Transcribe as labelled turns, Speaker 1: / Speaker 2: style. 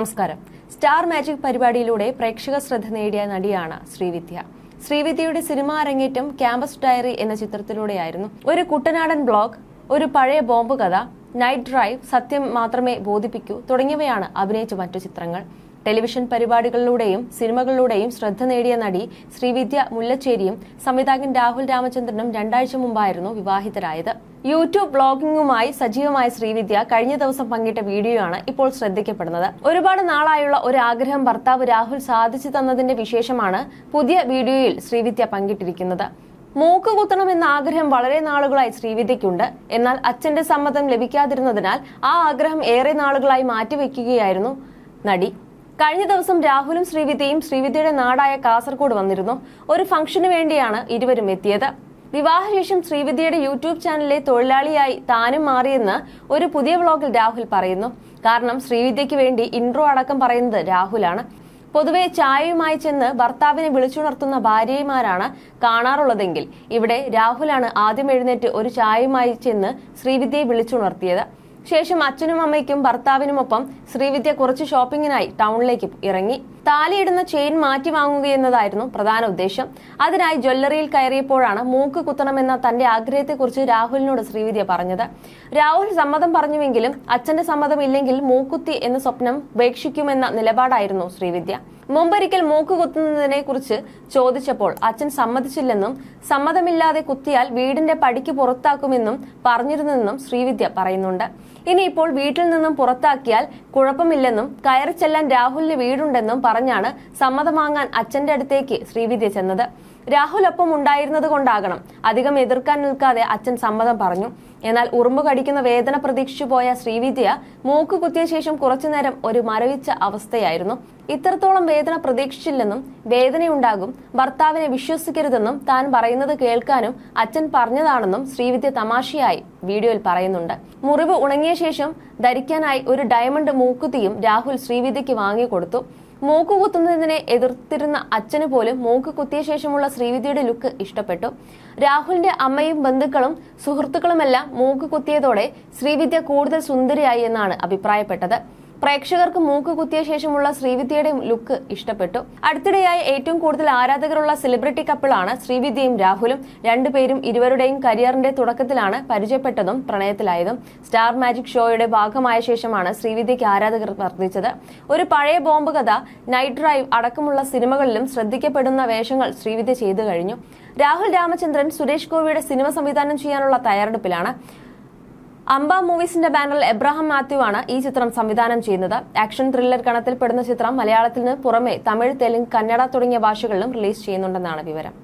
Speaker 1: നമസ്കാരം. Star magic പരിപാടിയിലൂടെ പ്രേക്ഷക ശ്രദ്ധ നേടിയ നടിയാണ് ശ്രീവിദ്യ. ശ്രീവിദ്യയുടെ സിനിമാ അരങ്ങേറ്റം ക്യാമ്പസ് ഡയറി എന്ന ചിത്രത്തിലൂടെയായിരുന്നു. ഒരു കുട്ടനാടൻ ബ്ലോഗ് ഒരു പഴയ ബോംബ് കഥ നൈറ്റ് ഡ്രൈവ് സത്യം മാത്രമേ ബോധിപ്പിക്കൂ തുടങ്ങിയവയാണ് അഭിനയിച്ച മറ്റു ചിത്രങ്ങൾ. ടെലിവിഷൻ പരിപാടികളിലൂടെയും സിനിമകളിലൂടെയും ശ്രദ്ധ നേടിയ നടി ശ്രീവിദ്യ മുല്ലച്ചേരിയും സംവിധായകൻ രാഹുൽ രാമചന്ദ്രനും രണ്ടാഴ്ച മുമ്പായിരുന്നു വിവാഹിതരായത്. യൂട്യൂബ് ബ്ലോഗിംഗുമായി സജീവമായ ശ്രീവിദ്യ കഴിഞ്ഞ ദിവസം പങ്കിട്ട വീഡിയോയാണ് ഇപ്പോൾ ശ്രദ്ധിക്കപ്പെടുന്നത്. ഒരുപാട് നാളായുള്ള ഒരു ആഗ്രഹം ഭർത്താവ് രാഹുൽ സാധിച്ചു തന്നതിന്റെ വിശേഷമാണ് പുതിയ വീഡിയോയിൽ ശ്രീവിദ്യ പങ്കിട്ടിരിക്കുന്നത്. മൂക്ക് കുത്തണമെന്ന ആഗ്രഹം വളരെ നാളുകളായി ശ്രീവിദ്യയ്ക്കുണ്ട്. എന്നാൽ അച്ഛന്റെ സമ്മതം ലഭിക്കാതിരുന്നതിനാൽ ആ ആഗ്രഹം ഏറെ നാളുകളായി മാറ്റിവെക്കുകയായിരുന്നു നടി. കഴിഞ്ഞ ദിവസം രാഹുലും ശ്രീവിദ്യയും ശ്രീവിദ്യയുടെ നാടായ കാസർഗോഡ് വന്നിരുന്നു. ഒരു ഫംഗ്ഷന് വേണ്ടിയാണ് ഇരുവരും എത്തിയത്. വിവാഹശേഷം ശ്രീവിദ്യയുടെ യൂട്യൂബ് ചാനലിലെ തൊഴിലാളിയായി താനും മാറിയെന്ന് ഒരു പുതിയ വ്ളോഗിൽ രാഹുൽ പറയുന്നു. കാരണം ശ്രീവിദ്യയ്ക്ക് വേണ്ടി ഇൻട്രോ അടക്കം പറയുന്നത് രാഹുലാണ്. പൊതുവെ ചായയുമായി ചെന്ന് ഭർത്താവിനെ വിളിച്ചുണർത്തുന്ന ഭാര്യമാരാണ് കാണാറുള്ളതെങ്കിൽ ഇവിടെ രാഹുലാണ് ആദ്യം എഴുന്നേറ്റ് ഒരു ചായയുമായി ചെന്ന് ശ്രീവിദ്യയെ വിളിച്ചുണർത്തിയത്. ശേഷം അച്ഛനും അമ്മയ്ക്കും ഭർത്താവിനുമൊപ്പം ശ്രീവിദ്യ കുറച്ച് ഷോപ്പിങ്ങിനായി ടൗണിലേക്ക് ഇറങ്ങി. താലിയിടുന്ന ചെയിൻ മാറ്റി വാങ്ങുകയെന്നതായിരുന്നു പ്രധാന ഉദ്ദേശം. അതിനായി ജ്വല്ലറിയിൽ കയറിയപ്പോഴാണ് മൂക്ക് കുത്തണമെന്ന തന്റെ ആഗ്രഹത്തെക്കുറിച്ച് രാഹുലിനോട് ശ്രീവിദ്യ പറഞ്ഞത്. രാഹുൽ സമ്മതം പറഞ്ഞുവെങ്കിലും അച്ഛന്റെ സമ്മതം ഇല്ലെങ്കിൽ മൂക്കുത്തി എന്ന സ്വപ്നം ഉപേക്ഷിക്കുമെന്ന നിലപാടായിരുന്നു ശ്രീവിദ്യ. മുമ്പൊരിക്കൽ മൂക്ക് കുത്തുന്നതിനെ കുറിച്ച് ചോദിച്ചപ്പോൾ അച്ഛൻ സമ്മതിച്ചില്ലെന്നും സമ്മതമില്ലാതെ കുത്തിയാൽ വീടിന്റെ പടിക്ക് പുറത്താക്കുമെന്നും പറഞ്ഞിരുന്നെന്നും ശ്രീവിദ്യ പറയുന്നുണ്ട്. ഇനി ഇപ്പോൾ വീട്ടിൽ നിന്നും പുറത്താക്കിയാൽ കുഴപ്പമില്ലെന്നും കയറി ചെല്ലാൻ രാഹുലിന് വീടുണ്ടെന്നും പറഞ്ഞാണ് സമ്മതം വാങ്ങാൻ അച്ഛന്റെ അടുത്തേക്ക് ശ്രീവിദ്യ ചെന്നത്. രാഹുൽ ഒപ്പം ഉണ്ടായിരുന്നത് കൊണ്ടാകണം. അധികം എതിർക്കാൻ നിൽക്കാതെ അച്ഛൻ സമ്മതം പറഞ്ഞു. എന്നാൽ ഉറുമ്പ് കടിക്കുന്ന വേദന പ്രതീക്ഷിച്ചു പോയ ശ്രീവിദ്യ മൂക്ക് കുത്തിയ ശേഷം കുറച്ചുനേരം ഒരു മരവിച്ച അവസ്ഥയായിരുന്നു. ഇത്രത്തോളം വേദന പ്രതീക്ഷിച്ചില്ലെന്നും വേദനയുണ്ടാകും ഭർത്താവിനെ വിശ്വസിക്കരുതെന്നും താൻ പറയുന്നത് കേൾക്കാനും അച്ഛൻ പറഞ്ഞതാണെന്നും ശ്രീവിദ്യ തമാശയായി വീഡിയോയിൽ പറയുന്നുണ്ട്. മുറിവ് ഉണങ്ങിയ ശേഷം ധരിക്കാനായി ഒരു ഡയമണ്ട് മൂക്കുത്തിയും രാഹുൽ ശ്രീവിദ്യയ്ക്ക് വാങ്ങിക്കൊടുത്തു. മൂക്ക് കുത്തുന്നതിനെ എതിർത്തിരുന്ന അച്ഛന് പോലും മൂക്ക് കുത്തിയ ശേഷമുള്ള ശ്രീവിദ്യയുടെ ലുക്ക് ഇഷ്ടപ്പെട്ടു. രാഹുലിന്റെ അമ്മയും ബന്ധുക്കളും സുഹൃത്തുക്കളുമെല്ലാം മൂക്ക് കുത്തിയതോടെ ശ്രീവിദ്യ കൂടുതൽ സുന്ദരിയായി എന്നാണ് അഭിപ്രായപ്പെട്ടത്. പ്രേക്ഷകർക്ക് മൂക്ക് കുത്തിയ ശേഷമുള്ള ശ്രീവിദ്യയുടെ ലുക്ക് ഇഷ്ടപ്പെട്ടു. അടുത്തിടെയായി ഏറ്റവും കൂടുതൽ ആരാധകരുള്ള സെലിബ്രിറ്റി കപ്പിളാണ് ശ്രീവിദ്യയും രാഹുലും. രണ്ടുപേരും ഇരുവരുടെയും കരിയറിന്റെ തുടക്കത്തിലാണ് പരിചയപ്പെട്ടതും പ്രണയത്തിലായതും. സ്റ്റാർ മാജിക് ഷോയുടെ ഭാഗമായ ശേഷമാണ് ശ്രീവിദ്യയ്ക്ക് ആരാധകർ വർദ്ധിച്ചത്. ഒരു പഴയ ബോംബ് കഥ നൈറ്റ് ഡ്രൈവ് അടക്കമുള്ള സിനിമകളിലും ശ്രദ്ധിക്കപ്പെടുന്ന വേഷങ്ങൾ ശ്രീവിദ്യ ചെയ്തു കഴിഞ്ഞു. രാഹുൽ രാമചന്ദ്രൻ സുരേഷ് ഗോപിയുടെ സിനിമ സംവിധാനം ചെയ്യാനുള്ള തയ്യാറെടുപ്പിലാണ്. അംബ മൂവീസിന്റെ ബാനറിൽ എബ്രഹാം മാത്യു ആണ് ഈ ചിത്രം സംവിധാനം ചെയ്യുന്നത്. ആക്ഷൻ ത്രില്ലർ കണത്തിൽപ്പെടുന്ന ചിത്രം മലയാളത്തിന് പുറമെ തമിഴ് തെലുങ്ക് കന്നഡ തുടങ്ങിയ ഭാഷകളിലും റിലീസ് ചെയ്യുന്നുണ്ടെന്നാണ് വിവരം.